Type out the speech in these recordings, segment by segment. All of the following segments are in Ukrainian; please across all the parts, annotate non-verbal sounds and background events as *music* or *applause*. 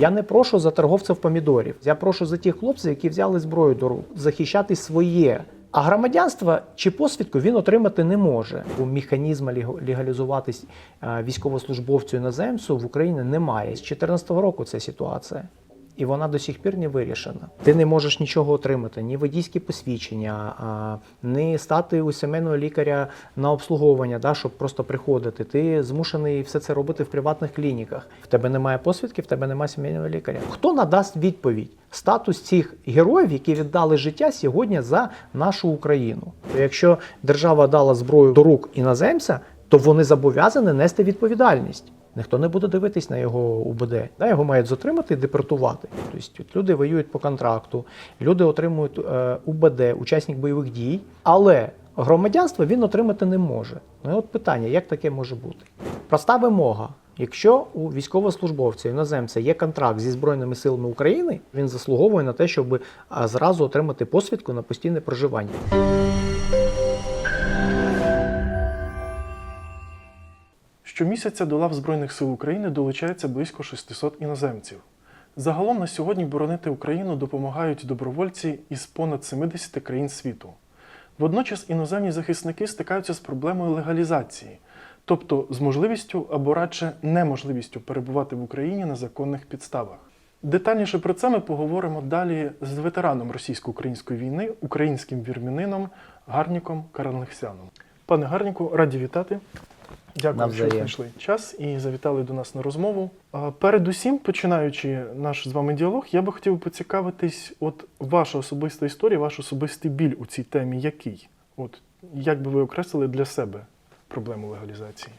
Я не прошу за торговців помідорів. Я прошу за тих хлопців, які взяли зброю до рук, захищати своє. А громадянство чи посвідку він отримати не може. Бо механізму лег- легалізуватись е, військовослужбовцю іноземцю в Україні немає. З 2014 року ця ситуація. І вона до сих пір не вирішена. Ти не можеш нічого отримати, ні водійські посвідчення, ні стати у сімейного лікаря на обслуговування, да, щоб просто приходити. Ти змушений все це робити в приватних клініках. В тебе немає посвідки, в тебе немає сімейного лікаря. Хто надасть відповідь? Статус цих героїв, які віддали життя сьогодні за нашу Україну. Якщо держава дала зброю до рук іноземця, то вони зобов'язані нести відповідальність. Ніхто не буде дивитись на його УБД. Да, його мають затримати і депортувати. Тобто люди воюють по контракту, люди отримують е, УБД, учасник бойових дій, але громадянство він отримати не може. Ну і от питання, як таке може бути? Проста вимога. Якщо у військовослужбовця іноземця є контракт зі Збройними силами України, він заслуговує на те, щоб зразу отримати посвідку на постійне проживання. Щомісяця до лав Збройних сил України долучається близько 600 іноземців. Загалом на сьогодні боронити Україну допомагають добровольці із понад 70 країн світу. Водночас іноземні захисники стикаються з проблемою легалізації, тобто з можливістю або радше неможливістю перебувати в Україні на законних підставах. Детальніше про це ми поговоримо далі з ветераном російсько-української війни, українським вірмянином Гарніком Каранлихсяном. Пане Гарніку, раді вітати. Дякую, що знайшли час і завітали до нас на розмову. Передусім, починаючи наш з вами діалог, я би хотів поцікавитись, от ваша особиста історія, ваш особистий біль у цій темі, який? От як би ви окреслили для себе проблему легалізації?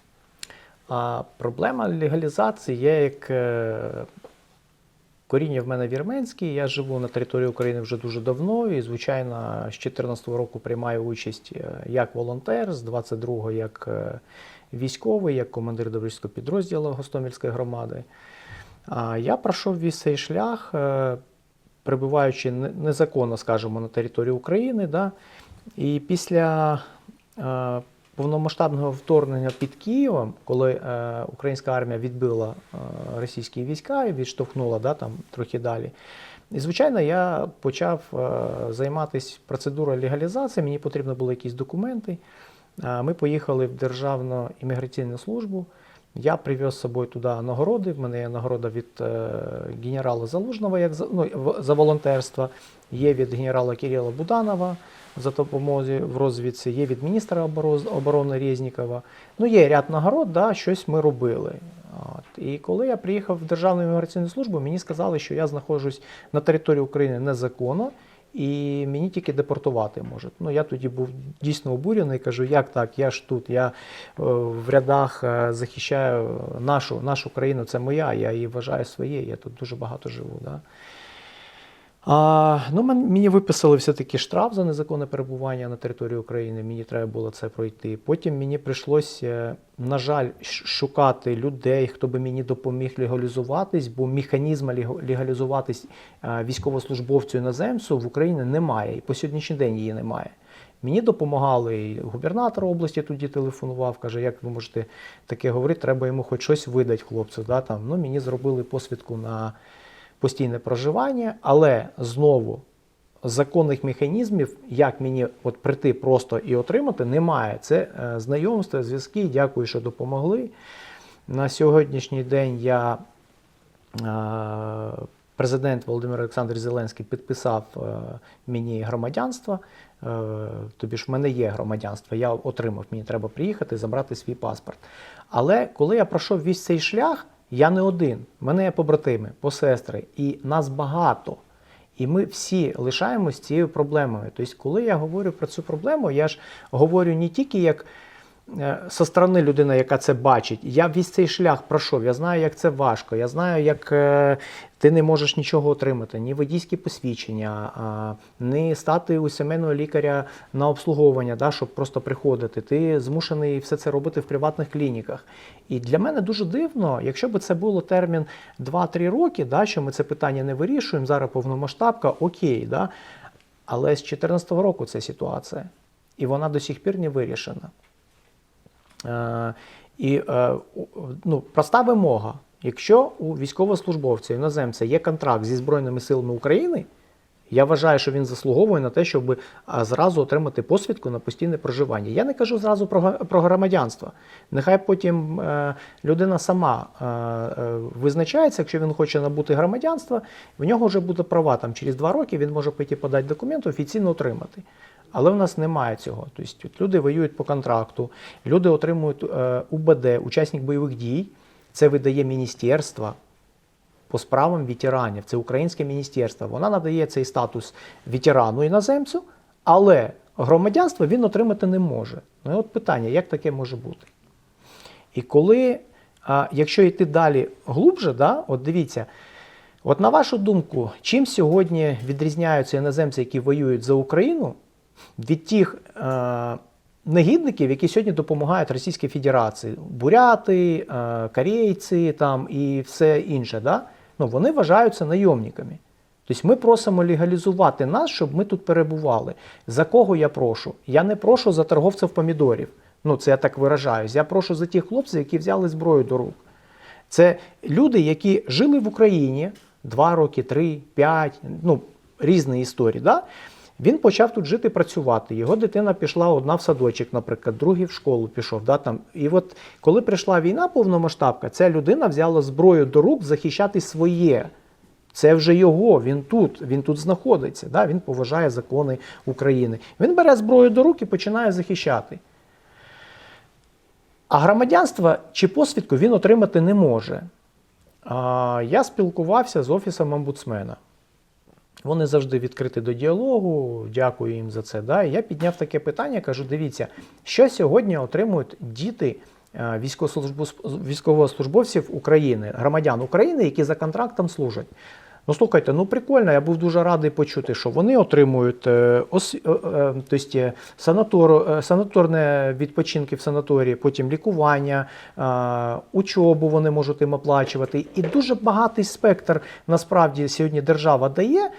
А проблема легалізації є як е, коріння в мене вірменське. Я живу на території України вже дуже давно і, звичайно, з 2014 року приймаю участь е, як волонтер, з 22-го як е, військовий, як командир добровольського підрозділу Гостомельської громади. А я пройшов весь цей шлях, е, перебуваючи незаконно, скажімо, на території України. Да? І після е, повномасштабного вторгнення під Києвом, коли е, українська армія відбила російські війська і відштовхнула да, там, трохи далі. І, звичайно, я почав займатися процедурою легалізації, мені потрібні були якісь документи. Ми поїхали в Державну імміграційну службу. Я привез з собою туди нагороди. В мене є нагорода від е, генерала Залужного як за, ну, за волонтерство, є від генерала Кирила Буданова за допомозі в розвідці, є від міністра оборони Резнікова. Ну, є ряд нагород, да, щось ми робили. От. І коли я приїхав в Державну імміграційну службу, мені сказали, що я знаходжусь на території України незаконно. І мені тільки депортувати можуть. Ну я тоді був дійсно обурений. Кажу, як так? Я ж тут, я е, в рядах е, захищаю нашу, нашу країну, це моя, я її вважаю своєю, я тут дуже багато живу. Да? А, ну, мені виписали все-таки штраф за незаконне перебування на території України. Мені треба було це пройти. Потім мені прийшлося, на жаль, шукати людей, хто би мені допоміг легалізуватись, бо механізму легалізуватись е, військовослужбовцю іноземцю в Україні немає. І по сьогоднішній день її немає. Мені допомагали і губернатор області тоді телефонував, каже, як ви можете таке говорити, треба йому хоч щось видати хлопцю. Да, там. Ну, мені зробили посвідку на постійне проживання, але знову законних механізмів, як мені от прийти просто і отримати, немає. Це е, знайомства, зв'язки. Дякую, що допомогли. На сьогоднішній день я. е, Президент Володимир Олександр Зеленський підписав е, мені громадянство. Тобі ж в мене є громадянство, я отримав, мені треба приїхати, забрати свій паспорт. Але коли я пройшов весь цей шлях, я не один. Мене є побратими, посестри, і нас багато. І ми всі лишаємось цією проблемою. Тобто, коли я говорю про цю проблему, я ж говорю не тільки як со сторони людина, яка це бачить. Я весь цей шлях пройшов. Я знаю, як це важко. Я знаю, як е, ти не можеш нічого отримати, ні водійські посвідчення, ні стати у сімейного лікаря на обслуговування, да, щоб просто приходити. Ти змушений все це робити в приватних клініках. І для мене дуже дивно, якщо б це було термін 2-3 роки, да, що ми це питання не вирішуємо, зараз повномасштабка, окей. Да, але з 2014 року ця ситуація. І вона до сих пір не вирішена. Е, і е, ну, проста вимога. Якщо у військовослужбовця іноземця є контракт зі Збройними силами України, я вважаю, що він заслуговує на те, щоб зразу отримати посвідку на постійне проживання. Я не кажу зразу про, громадянство. Нехай потім е, людина сама е, е, визначається, якщо він хоче набути громадянство, в нього вже буде права. Там через два роки він може піти подати документи, офіційно отримати. Але в нас немає цього. Тобто люди воюють по контракту, люди отримують е, УБД, учасник бойових дій. Це видає міністерство по справам ветеранів. Це українське міністерство. Вона надає цей статус ветерану іноземцю, але громадянство він отримати не може. Ну і от питання, як таке може бути? І коли, якщо йти далі глубже, да, от дивіться, от на вашу думку, чим сьогодні відрізняються іноземці, які воюють за Україну, від тих е, негідників, які сьогодні допомагають Російській Федерації, буряти, е, корейці там, і все інше, да? ну, вони вважаються найомниками. Тобто ми просимо легалізувати нас, щоб ми тут перебували. За кого я прошу? Я не прошу за торговців помідорів. Ну, це я так виражаюсь. Я прошу за тих хлопців, які взяли зброю до рук. Це люди, які жили в Україні 2 роки, 3, 5, ну, різні історії. Да? Він почав тут жити, працювати. Його дитина пішла одна в садочок, наприклад, другий в школу пішов. Да, там. І от коли прийшла війна повномасштабка, ця людина взяла зброю до рук захищати своє. Це вже його, він тут, він тут знаходиться, да? він поважає закони України. Він бере зброю до рук і починає захищати. А громадянство чи посвідку він отримати не може. Я спілкувався з офісом омбудсмена. Вони завжди відкриті до діалогу, дякую їм за це. Да? І я підняв таке питання, кажу: дивіться, що сьогодні отримують діти е, військовослужбовців України, громадян України, які за контрактом служать. Ну слухайте, ну прикольно, я був дуже радий почути, що вони отримують е, ос, е, е, тобто, санатор, санаторне відпочинки в санаторії, потім лікування, учобу вони можуть їм оплачувати. І дуже багатий спектр насправді сьогодні держава дає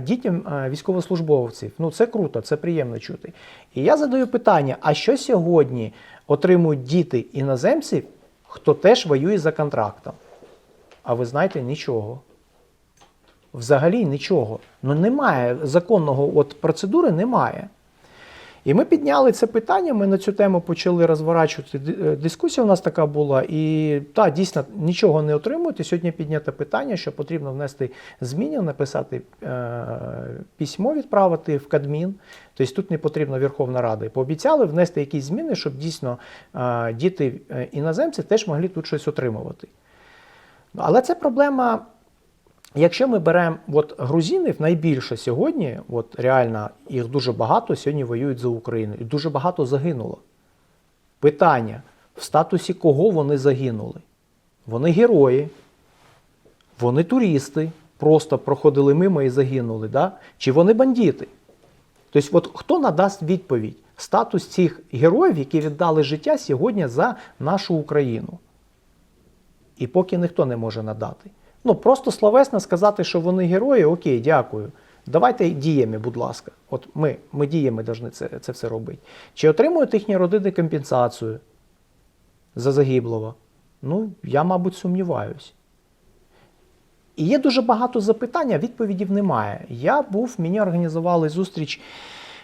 дітям військовослужбовців. Ну це круто, це приємно чути. І я задаю питання: а що сьогодні отримують діти іноземців, хто теж воює за контрактом? А ви знаєте, нічого. Взагалі нічого. Ну немає законного от процедури, немає. І ми підняли це питання, ми на цю тему почали розворачувати е, дискусія. У нас така була, і так, дійсно нічого не отримують. Сьогодні піднято питання, що потрібно внести зміни, написати е, письмо, відправити в Кадмін. Тобто тут не потрібна Верховна Рада. І пообіцяли внести якісь зміни, щоб дійсно е, діти е, іноземці теж могли тут щось отримувати. Але це проблема. Якщо ми беремо от грузинів, найбільше сьогодні, от реально їх дуже багато сьогодні воюють за Україну, і дуже багато загинуло. Питання: в статусі кого вони загинули? Вони герої, вони туристи, просто проходили мимо і загинули, да? чи вони бандити? Тобто, от хто надасть відповідь? Статус цих героїв, які віддали життя сьогодні за нашу Україну. І поки ніхто не може надати. Ну, просто словесно сказати, що вони герої, окей, дякую. Давайте діями, будь ласка. От ми, ми діями повинні це, це все робити. Чи отримують їхні родини компенсацію за загиблого? Ну, я, мабуть, сумніваюсь. І є дуже багато запитань, а відповідів немає. Я був, мені організували зустріч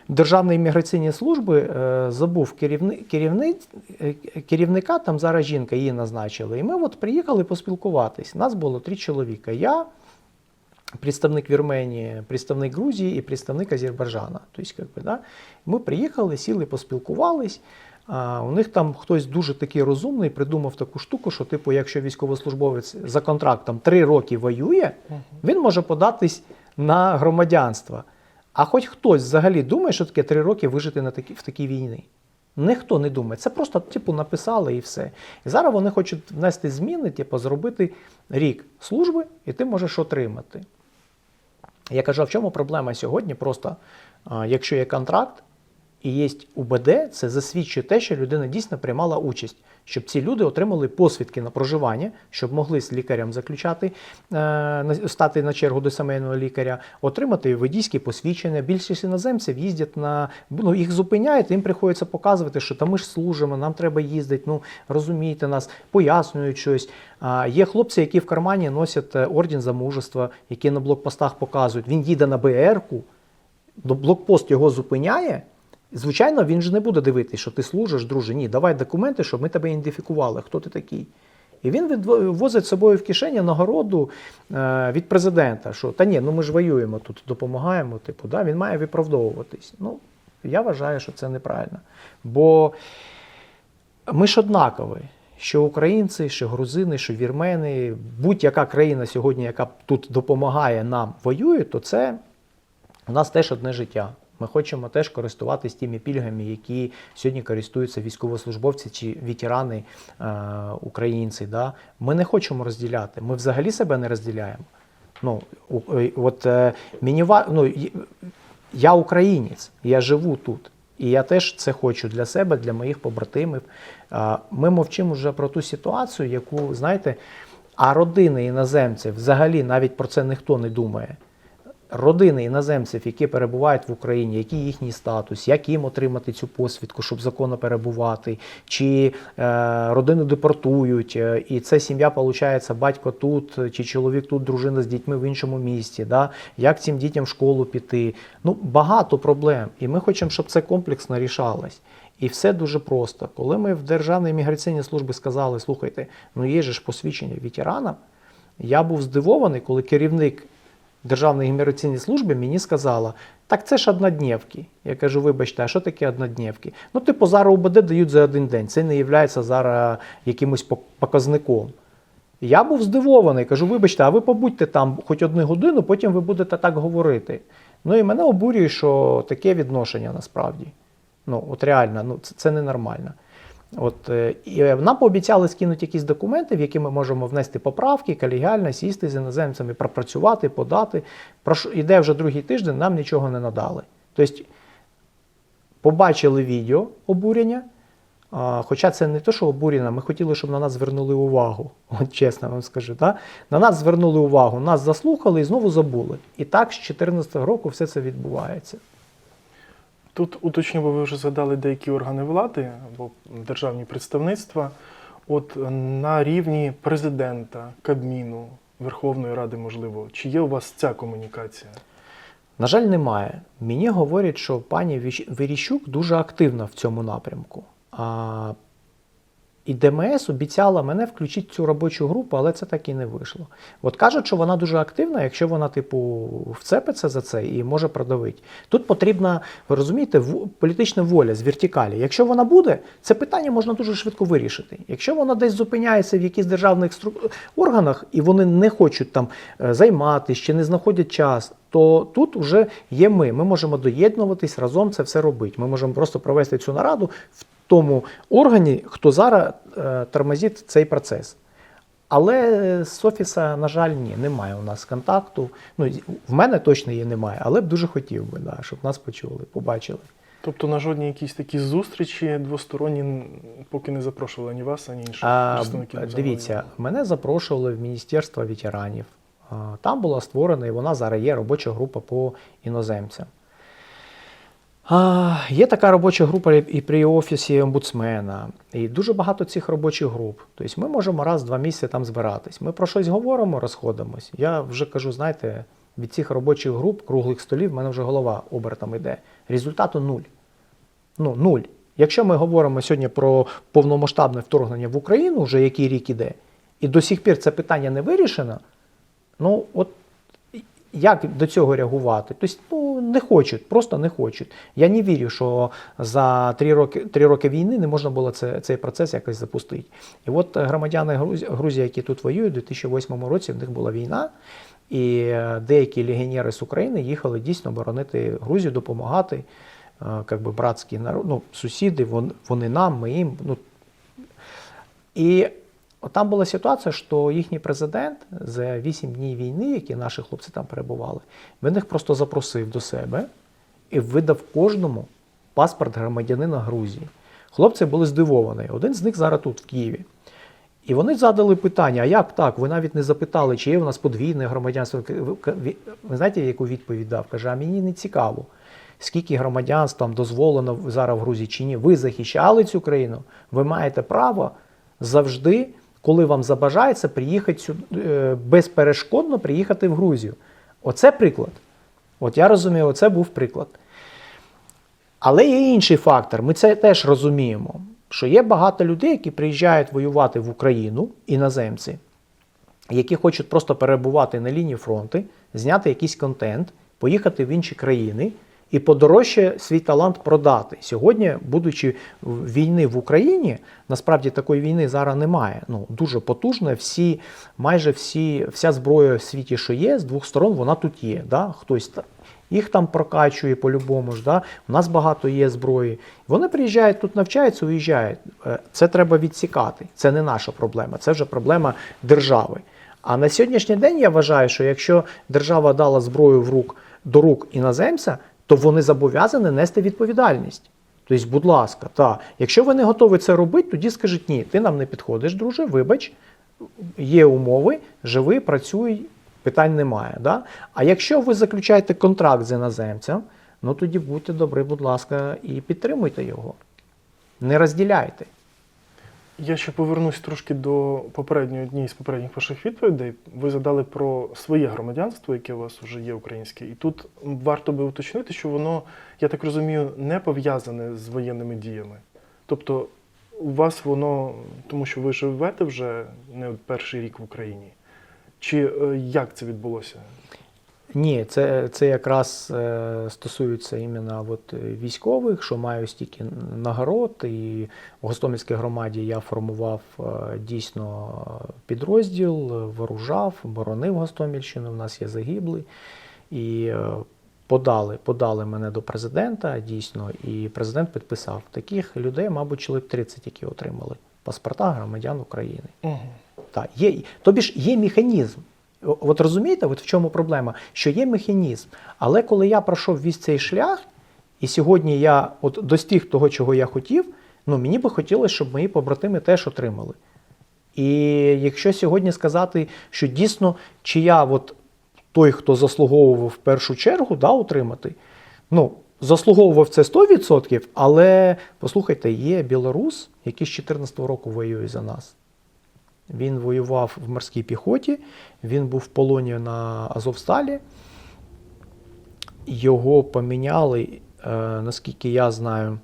Державної міграційної служби, е, забув керівни, керівни, е, керівника, там зараз жінка її назначили. І ми от приїхали поспілкуватись. Нас було три чоловіка. Я, представник Вірменії, представник Грузії і представник Азербайджана. Тобто, як би, да? Ми приїхали, сіли, поспілкувались. А, у них там хтось дуже такий розумний придумав таку штуку, що, типу, якщо військовослужбовець за контрактом три роки воює, він може податись на громадянство. А хоч хтось взагалі думає, що таке три роки вижити на такі, в такій війні. Ніхто не думає. Це просто типу написали і все. І зараз вони хочуть внести зміни, типу, зробити рік служби, і ти можеш отримати. Я кажу, а в чому проблема сьогодні? Просто якщо є контракт, і є УБД, це засвідчує те, що людина дійсно приймала участь, щоб ці люди отримали посвідки на проживання, щоб могли з лікарем заключати, е, стати на чергу до сімейного лікаря, отримати водійські посвідчення. Більшість іноземців їздять на ну, їх зупиняють, їм приходиться показувати, що там ми ж служимо, нам треба їздити. Ну розумійте нас, пояснюють щось. Є хлопці, які в кармані носять е, орден за мужество, які на блокпостах показують. Він їде на БР-ку, блокпост його зупиняє. Звичайно, він же не буде дивитися, що ти служиш, друже. Ні, давай документи, щоб ми тебе ідентифікували, хто ти такий. І він возить з собою в кишені нагороду е, від президента, що та ні, ну ми ж воюємо тут, допомагаємо. Типу, да, він має виправдовуватись. Ну, я вважаю, що це неправильно. Бо ми ж однакові. Що українці, що грузини, що вірмени, будь-яка країна сьогодні, яка тут допомагає нам воює, то це у нас теж одне життя. Ми хочемо теж користуватись тими пільгами, які сьогодні користуються військовослужбовці чи ветерани е, українці. Да? Ми не хочемо розділяти. Ми взагалі себе не розділяємо. Ну, е, от, е, мені ну, я українець, я живу тут. І я теж це хочу для себе, для моїх побратимів. Ми мовчимо вже про ту ситуацію, яку, знаєте, а родини іноземців взагалі навіть про це ніхто не думає. Родини іноземців, які перебувають в Україні, який їхній статус, як їм отримати цю посвідку, щоб законно перебувати, чи е, родину депортують, е, і це сім'я, виходить, батько тут, чи чоловік тут, дружина з дітьми в іншому місті. Да? Як цим дітям в школу піти? Ну, багато проблем. І ми хочемо, щоб це комплексно рішалось. І все дуже просто. Коли ми в Державній міграційній службі сказали, слухайте, ну є ж посвідчення ветеранам, я був здивований, коли керівник Державної міграційної служби мені сказала, так це ж однодневки. Я кажу, вибачте, а що таке однодневки? Ну, типу, зараз УБД дають за один день. Це не є зараз якимось показником. Я був здивований, кажу, вибачте, а ви побудьте там хоч одну годину, потім ви будете так говорити. Ну і мене обурює, що таке відношення насправді. Ну, от реально, ну це, це ненормально. От, е, і е, нам пообіцяли скинути якісь документи, в які ми можемо внести поправки, колегіально сісти з іноземцями, пропрацювати, подати. Прошу, іде вже другий тиждень, нам нічого не надали. Тобто, побачили відео обурення, хоча це не те, що обурення, ми хотіли, щоб на нас звернули увагу. *laughs* От чесно вам скажу. Да? На нас звернули увагу, нас заслухали і знову забули. І так з 2014 року все це відбувається. Тут уточню, бо ви вже згадали деякі органи влади або державні представництва. От е, на рівні президента, Кабміну, Верховної Ради, можливо, чи є у вас ця комунікація? На жаль, немає. Мені говорять, що пані Веріщук дуже активна в цьому напрямку. А, і ДМС обіцяла мене включити цю робочу групу, але це так і не вийшло. От кажуть, що вона дуже активна, якщо вона, типу, вцепиться за це і може продавити. Тут потрібна, ви розумієте, політична воля з вертикалі. Якщо вона буде, це питання можна дуже швидко вирішити. Якщо вона десь зупиняється в якихось державних органах і вони не хочуть там е, займатися чи не знаходять час, то тут вже є ми. Ми можемо доєднуватись разом це все робити. Ми можемо просто провести цю нараду в тому органі, хто зараз е, тормозить цей процес. Але з офіса, на жаль, ні, немає у нас контакту. Ну, в мене точно її немає, але б дуже хотів би, да, щоб нас почули, побачили. Тобто на жодні якісь такі зустрічі двосторонні поки не запрошували ні вас, ані інших представників. дивіться, мене запрошували в Міністерство ветеранів. Там була створена, і вона зараз є робоча група по іноземцям. Є така робоча група і при офісі омбудсмена, і дуже багато цих робочих груп. Тобто ми можемо раз два місяці там збиратись. Ми про щось говоримо, розходимось. Я вже кажу, знаєте, від цих робочих груп, круглих столів, в мене вже голова обертом йде. Результату нуль. Ну, нуль. Якщо ми говоримо сьогодні про повномасштабне вторгнення в Україну, вже який рік іде, і до сих пір це питання не вирішено, ну от як до цього реагувати? Тобто, ну, не хочуть, просто не хочуть. Я не вірю, що за три роки, три роки війни не можна було це, цей процес якось запустити. І от громадяни Грузії, які тут воюють, у 2008 році в них була війна, і е, деякі легіонери з України їхали дійсно боронити Грузію, допомагати. е, Как би братські народ, ну, сусіди, вони нам, ми їм. Ну, і от там була ситуація, що їхній президент за 8 днів війни, які наші хлопці там перебували, він їх просто запросив до себе і видав кожному паспорт громадянина Грузії. Хлопці були здивовані. Один з них зараз тут, в Києві. І вони задали питання: а як так? Ви навіть не запитали, чи є у нас подвійне громадянство. Ви- знаєте, яку відповідь дав? Каже, а мені не цікаво, скільки громадянств там дозволено зараз в Грузії чи ні. Ви захищали цю країну, ви маєте право завжди, коли вам забажається, приїхати сюди, е, безперешкодно приїхати в Грузію. Оце приклад. От я розумію, оце був приклад. Але є інший фактор. Ми це теж розуміємо, що є багато людей, які приїжджають воювати в Україну, іноземці, які хочуть просто перебувати на лінії фронту, зняти якийсь контент, поїхати в інші країни і подорожче свій талант продати. Сьогодні, будучи війни в Україні, насправді такої війни зараз немає. Ну дуже потужна. Всі, майже всі, вся зброя в світі, що є, з двох сторон вона тут є. Да? Хтось їх там прокачує по-любому ж. Да? У нас багато є зброї. Вони приїжджають тут, навчаються, уїжджають. Е, Це треба відсікати. Це не наша проблема, це вже проблема держави. А на сьогоднішній день я вважаю, що якщо держава дала зброю в рук до рук іноземця, то вони зобов'язані нести відповідальність. Тобто, будь ласка, та якщо ви не готові це робити, тоді скажіть ні, ти нам не підходиш, друже, вибач, є умови, живи, працюй, питань немає. Да? А якщо ви заключаєте контракт з іноземцем, ну тоді будьте добрі, будь ласка, і підтримуйте його. Не розділяйте. Я ще повернусь трошки до попередньої однієї з попередніх ваших відповідей. Ви задали про своє громадянство, яке у вас вже є українське, і тут варто би уточнити, що воно, я так розумію, не пов'язане з воєнними діями. Тобто, у вас воно, тому що ви живете вже не перший рік в Україні. Чи е, як це відбулося? Ні, це, це якраз е, стосується іменно от, е, військових, що маю стільки нагород. І в Гостомельській громаді я формував е, дійсно підрозділ, е, вооружав, боронив Гостомельщину. У нас є загиблий. І е, подали, подали мене до президента дійсно, і президент підписав таких людей, мабуть, чоловік 30, які отримали паспорта громадян України. Угу. Так, є, тобі ж є механізм. От розумієте, от в чому проблема? Що є механізм. Але коли я пройшов весь цей шлях, і сьогодні я от достиг того, чого я хотів, ну мені би хотілося, щоб мої побратими теж отримали. І якщо сьогодні сказати, що дійсно, чи я от той, хто заслуговував в першу чергу да, отримати, ну, заслуговував це 100%, але послухайте, є білорус, який з 2014 року воює за нас. Він воював в морській піхоті, він був в полоні на Азовсталі. Його поміняли, е, наскільки я знаю,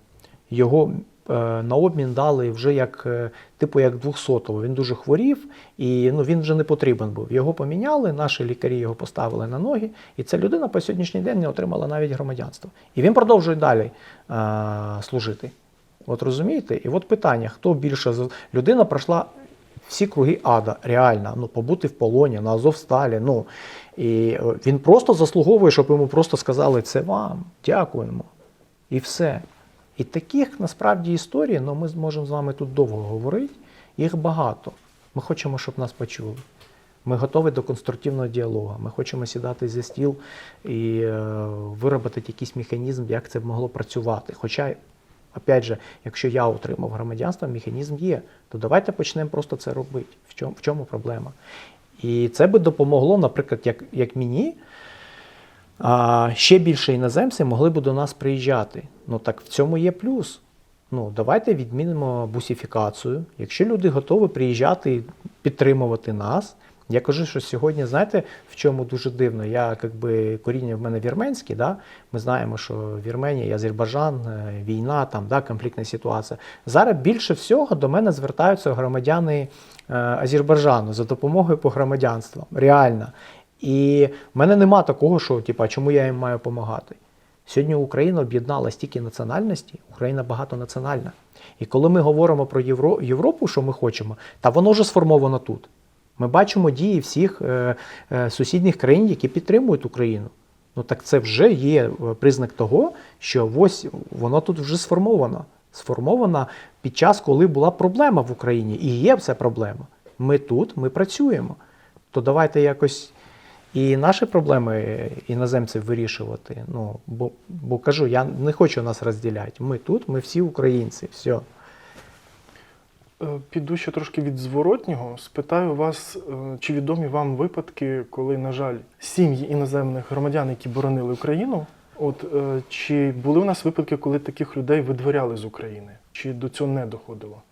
його е, на обмін дали вже як е, типу як 200-го. Він дуже хворів і ну, він вже не потрібен був. Його поміняли, наші лікарі його поставили на ноги, і ця людина по сьогоднішній день не отримала навіть громадянство. І він продовжує далі служити. От розумієте? І от питання: хто більше людина пройшла всі круги ада, реально, ну, побути в полоні на Азовсталі. Ну, і е, він просто заслуговує, щоб йому просто сказали, це вам, дякуємо. І все. І таких насправді історій, ну, ми зможемо з вами тут довго говорити, їх багато. Ми хочемо, щоб нас почули. Ми готові до конструктивного діалогу. Ми хочемо сідати за стіл і е, виробити якийсь механізм, як це могло працювати. Хоча, опять же, якщо я отримав громадянство, механізм є, то давайте почнемо просто це робити. В чому, в чому проблема? І це би допомогло, наприклад, як, як мені, а, ще більше іноземців могли б до нас приїжджати. Ну так в цьому є плюс. Ну, давайте відмінимо бусифікацію. Якщо люди готові приїжджати і підтримувати нас. Я кажу, що сьогодні, знаєте, в чому дуже дивно? Я якби коріння в мене вірменське, да? ми знаємо, що Вірменія, Азербайджан, е, війна, там, да, конфліктна ситуація. Зараз більше всього до мене звертаються громадяни е, Азербайджану за допомогою по громадянствам. Реально. І в мене нема такого, що типа, чому я їм маю допомагати. Сьогодні Україна об'єднала стільки національностей, Україна багатонаціональна. І коли ми говоримо про Європу, що ми хочемо, та воно вже сформовано тут. Ми бачимо дії всіх е, е, сусідніх країн, які підтримують Україну. Ну так це вже є е, признак того, що ось воно тут вже сформовано. Сформовано під час, коли була проблема в Україні. І є ця проблема. Ми тут, ми працюємо. То давайте якось і наші проблеми іноземців вирішувати. Ну, бо, бо кажу, я не хочу нас розділяти. Ми тут, ми всі українці. Все. Е, Піду ще трошки від зворотнього. Спитаю вас, е, чи відомі вам випадки, коли, на жаль, сім'ї іноземних громадян, які боронили Україну, от е, чи були у нас випадки, коли таких людей видворяли з України? Чи до цього не доходило?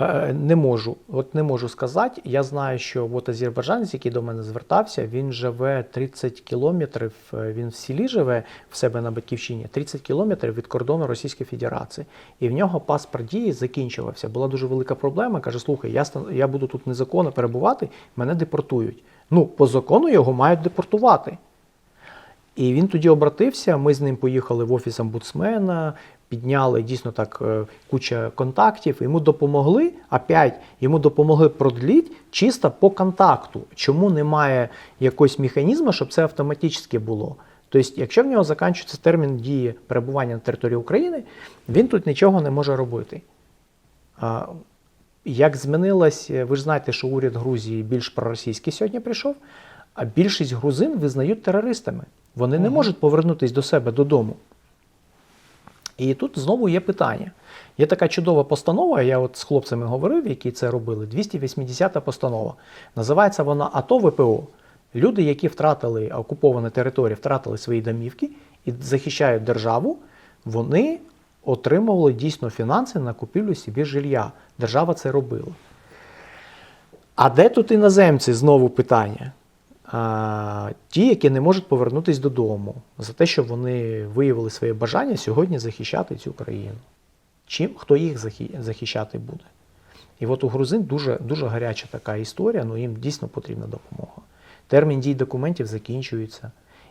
Е, Не можу, от не можу сказати. Я знаю, що от азербайджанець, який до мене звертався, він живе 30 кілометрів. е, Він в селі живе в себе на батьківщині, 30 кілометрів від кордону Російської Федерації. І в нього паспорт дії закінчувався. Була дуже велика проблема. Каже: слухай, я я буду тут незаконно перебувати, мене депортують. Ну, по закону його мають депортувати. І він тоді обратився. Ми з ним поїхали в офіс омбудсмена, підняли дійсно так е, куча контактів. Йому допомогли, опять йому допомогли продліть чисто по контакту. Чому немає якогось механізму, щоб це автоматично було? Тобто, якщо в нього закінчується термін дії перебування на території України, він тут нічого не може робити. Як змінилось, е, ви ж знаєте, що уряд Грузії більш проросійський сьогодні прийшов, а більшість грузин визнають терористами. Вони не можуть повернутися до себе додому. І тут знову є питання. Є така чудова постанова, я от з хлопцями говорив, які це робили. 280-та постанова. Називається вона АТО ВПО. Люди, які втратили окуповані території, втратили свої домівки і захищають державу, вони отримували дійсно фінанси на купівлю собі жилья. Держава це робила. А де тут іноземці? Знову питання. Ті, які не можуть повернутися додому, за те, що вони виявили своє бажання сьогодні захищати цю країну. Чим хто їх захищати буде? І от у грузин дуже, дуже гаряча така історія, ну їм дійсно потрібна допомога. Термін дій документів закінчується.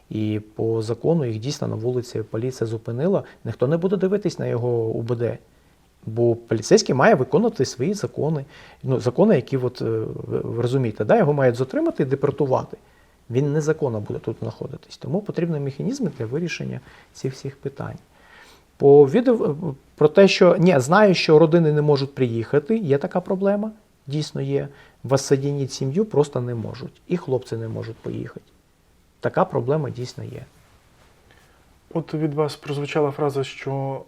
І по закону їх дійсно на вулиці поліція зупинила. Ніхто не буде дивитись на його УБД. Бо поліцейський має виконувати свої закони. Ну, закони, які от, е, ви розумієте, да, його мають затримати і депортувати. Він незаконно буде тут знаходитись. Тому потрібні механізми для вирішення цих всіх питань. По відео про те, що ні, знаю, що родини не можуть приїхати, є така проблема, дійсно є. Воссоединити сім'ю просто не можуть. І хлопці не можуть поїхати. Така проблема дійсно є. От від вас прозвучала фраза, що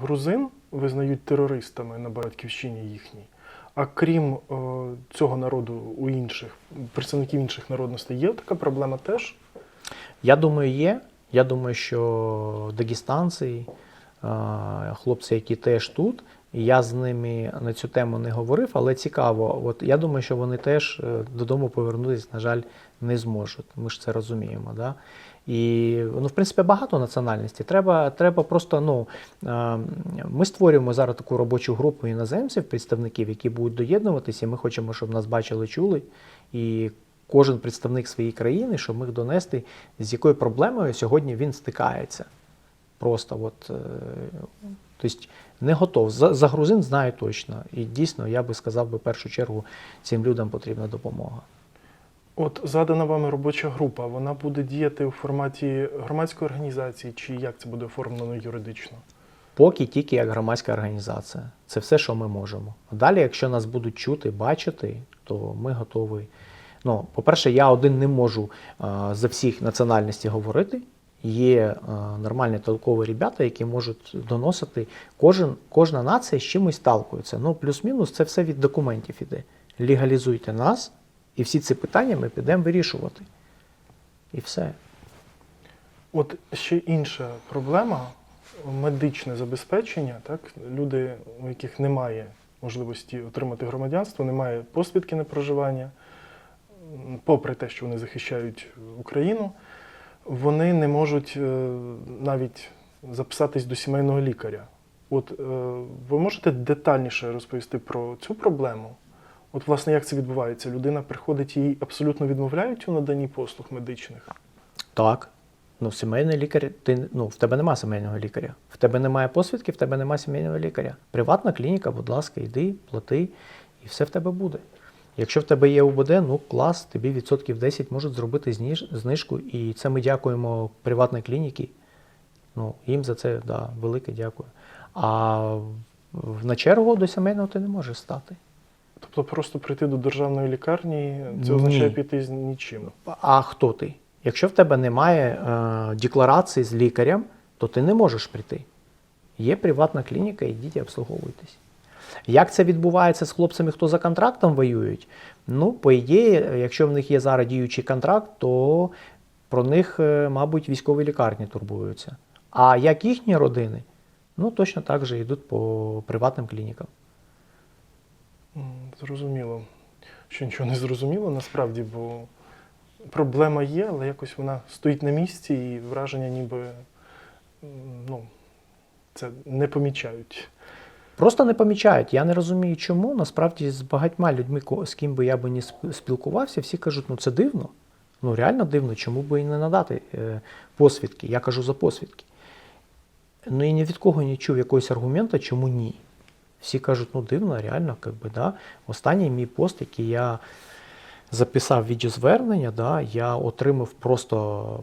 грузин визнають терористами на батьківщині їхній. А крім о, цього народу, у інших представників інших народностей є така проблема теж? Я думаю, є. Я думаю, що дагестанці, е, хлопці, які теж тут, я з ними на цю тему не говорив, але цікаво. От я думаю, що вони теж е, додому повернутися, на жаль, не зможуть. Ми ж це розуміємо. Да? І ну, в принципі, багато національностей. Треба, треба просто, ну е, ми створюємо зараз таку робочу групу іноземців, представників, які будуть доєднуватися. і Ми хочемо, щоб нас бачили, чули. І кожен представник своєї країни, щоб міг донести, з якою проблемою сьогодні він стикається. Просто от, е, тобто не готов. За, за грузин знаю точно. І дійсно, я би сказав, би, в першу чергу цим людям потрібна допомога. От задана вами робоча група, вона буде діяти у форматі громадської організації, чи як це буде оформлено юридично? Поки тільки як громадська організація. Це все, що ми можемо. Далі, якщо нас будуть чути, бачити, то ми готові. Ну, по-перше, я один не можу а, за всіх національностей говорити. Є а, нормальні толкові ребята, які можуть доносити. Кожен, кожна нація з чимось сталкується. Ну, плюс-мінус, це все від документів іде. Легалізуйте нас, і всі ці питання ми підемо вирішувати. І все. От ще інша проблема медичне забезпечення. Так? Люди, у яких немає можливості отримати громадянство, немає посвідки на проживання, попри те, що вони захищають Україну, вони не можуть е, навіть записатись до сімейного лікаря. От е, ви можете детальніше розповісти про цю проблему? От, власне, як це відбувається? Людина приходить їй абсолютно відмовляють у наданні послуг медичних. Так. Ну, сімейний лікар, ти, ну, в тебе немає сімейного лікаря. В тебе немає посвідки, в тебе немає сімейного лікаря. Приватна клініка, будь ласка, йди, плати, і все в тебе буде. Якщо в тебе є УБД, ну клас, тобі відсотків 10 можуть зробити знижку, і це ми дякуємо приватній клініці. Ну, їм за це да, велике дякую. А на чергу до сімейного ти не можеш стати. Тобто просто прийти до державної лікарні, це Ні. означає піти з нічим. А хто ти? Якщо в тебе немає е, декларації з лікарем, то ти не можеш прийти. Є приватна клініка, ідіть і обслуговуйтесь. Як це відбувається з хлопцями, хто за контрактом воюють? Ну, по ідеї, якщо в них є зараз діючий контракт, то про них, е, мабуть, військові лікарні турбуються. А як їхні родини, ну точно так же йдуть по приватним клінікам. Зрозуміло. Що нічого не зрозуміло насправді, бо проблема є, але якось вона стоїть на місці і враження ніби ну, це не помічають. Просто не помічають. Я не розумію, чому. Насправді з багатьма людьми, з ким би я би не спілкувався, всі кажуть, ну це дивно. Ну реально дивно, чому би і не надати е, посвідки. Я кажу за посвідки. Ну і ні від кого не чув якогось аргумента, чому ні. Всі кажуть, ну дивно, реально, как би, да. Останній мій пост, який я записав відеозвернення, да, я отримав просто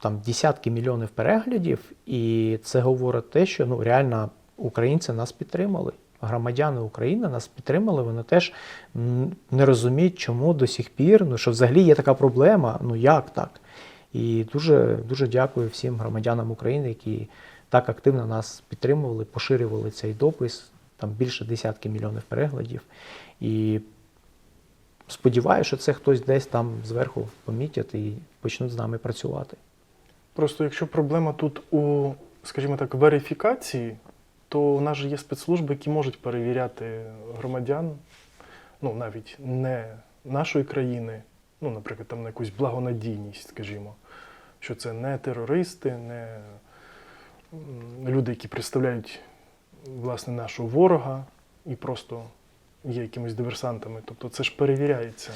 там десятки мільйонів переглядів, і це говорить те, що ну реально українці нас підтримали. Громадяни України нас підтримали, вони теж не розуміють, чому до сих пір, ну що взагалі є така проблема, ну як так? І дуже, дуже дякую всім громадянам України, які так активно нас підтримували, поширювали цей допис, там більше десятки мільйонів переглядів. І сподіваюся, що це хтось десь там зверху помітять і почнуть з нами працювати. Просто якщо проблема тут у, скажімо так, верифікації, то у нас же є спецслужби, які можуть перевіряти громадян, ну навіть не нашої країни, ну, наприклад, там на якусь благонадійність, скажімо, що це не терористи, не люди, які представляють власне нашого ворога і просто є якимись диверсантами. Тобто це ж перевіряється.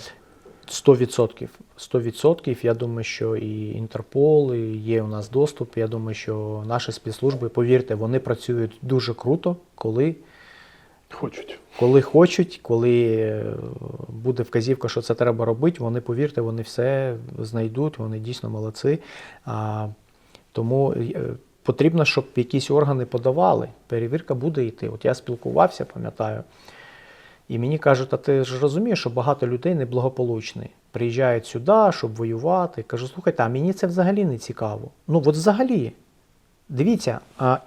100%. 100%. Я думаю, що і Інтерпол, і є у нас доступ. Я думаю, що наші спецслужби, повірте, вони працюють дуже круто, коли, Хочуть. коли хочуть, коли е, буде вказівка, що це треба робити, вони, повірте, вони все знайдуть, вони дійсно молодці. А, тому е, потрібно, щоб якісь органи подавали. Перевірка буде йти. От я спілкувався, пам'ятаю. І мені кажуть, а ти ж розумієш, що багато людей неблагополучні. Приїжджають сюди, щоб воювати. Кажу, слухайте, а мені це взагалі не цікаво. Ну, от взагалі. Дивіться, а,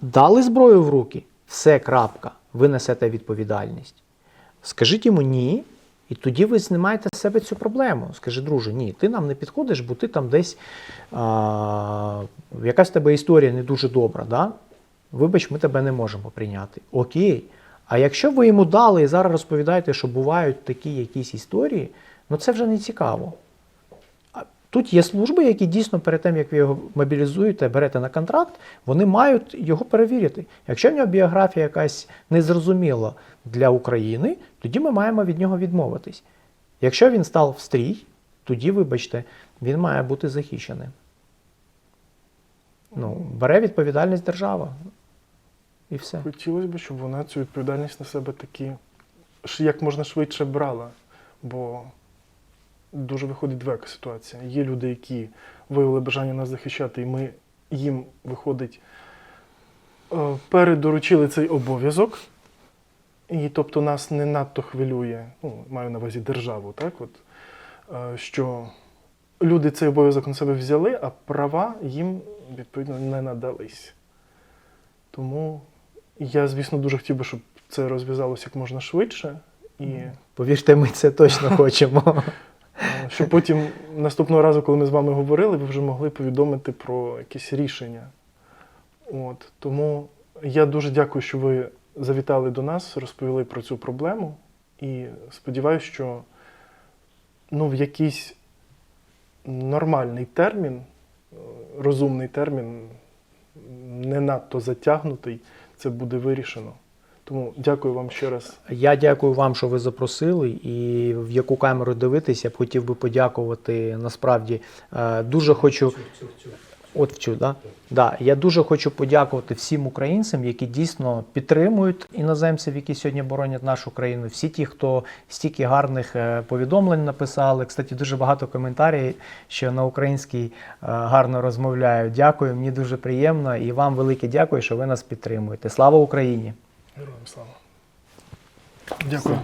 дали зброю в руки, все, крапка, ви несете відповідальність. Скажіть йому ні, і тоді ви знімаєте з себе цю проблему. Скажи, друже, ні, ти нам не підходиш, бо ти там десь а, якась в тебе історія не дуже добра. Да? Вибач, ми тебе не можемо прийняти. Окей. А якщо ви йому дали і зараз розповідаєте, що бувають такі якісь історії, ну це вже не цікаво. Тут є служби, які дійсно перед тим, як ви його мобілізуєте, берете на контракт, вони мають його перевірити. Якщо в нього біографія якась незрозуміла для України, тоді ми маємо від нього відмовитись. Якщо він став в стрій, тоді, вибачте, він має бути захищеним. Ну, бере відповідальність держава. І все. Хотілося б, щоб вона цю відповідальність на себе таки як можна швидше брала. Бо дуже виходить двояка ситуація. Є люди, які виявили бажання нас захищати, і ми їм виходить, е, передоручили цей обов'язок. І тобто нас не надто хвилює, ну, маю на увазі державу, так? От, е, що люди цей обов'язок на себе взяли, а права їм відповідно не надались. Тому я, звісно, дуже хотів би, щоб це розв'язалося як можна швидше, і Повірте, ми це точно *laughs* хочемо. *laughs* щоб потім наступного разу, коли ми з вами говорили, ви вже могли повідомити про якісь рішення. От, тому я дуже дякую, що ви завітали до нас, розповіли про цю проблему. І сподіваюся, що ну, в якийсь нормальний термін, розумний термін, не надто затягнутий, це буде вирішено. Тому дякую вам ще раз. Я дякую вам, що ви запросили, і в яку камеру дивитися, я б хотів би подякувати. Насправді е, дуже хочу. От в цю, да? Да, я дуже хочу подякувати всім українцям, які дійсно підтримують іноземців, які сьогодні боронять нашу країну. Всі ті, хто стільки гарних е, повідомлень написали. Кстати, дуже багато коментарів, що на українській е, гарно розмовляють. Дякую, мені дуже приємно і вам велике дякую, що ви нас підтримуєте. Слава Україні! Героям слава. Дякую.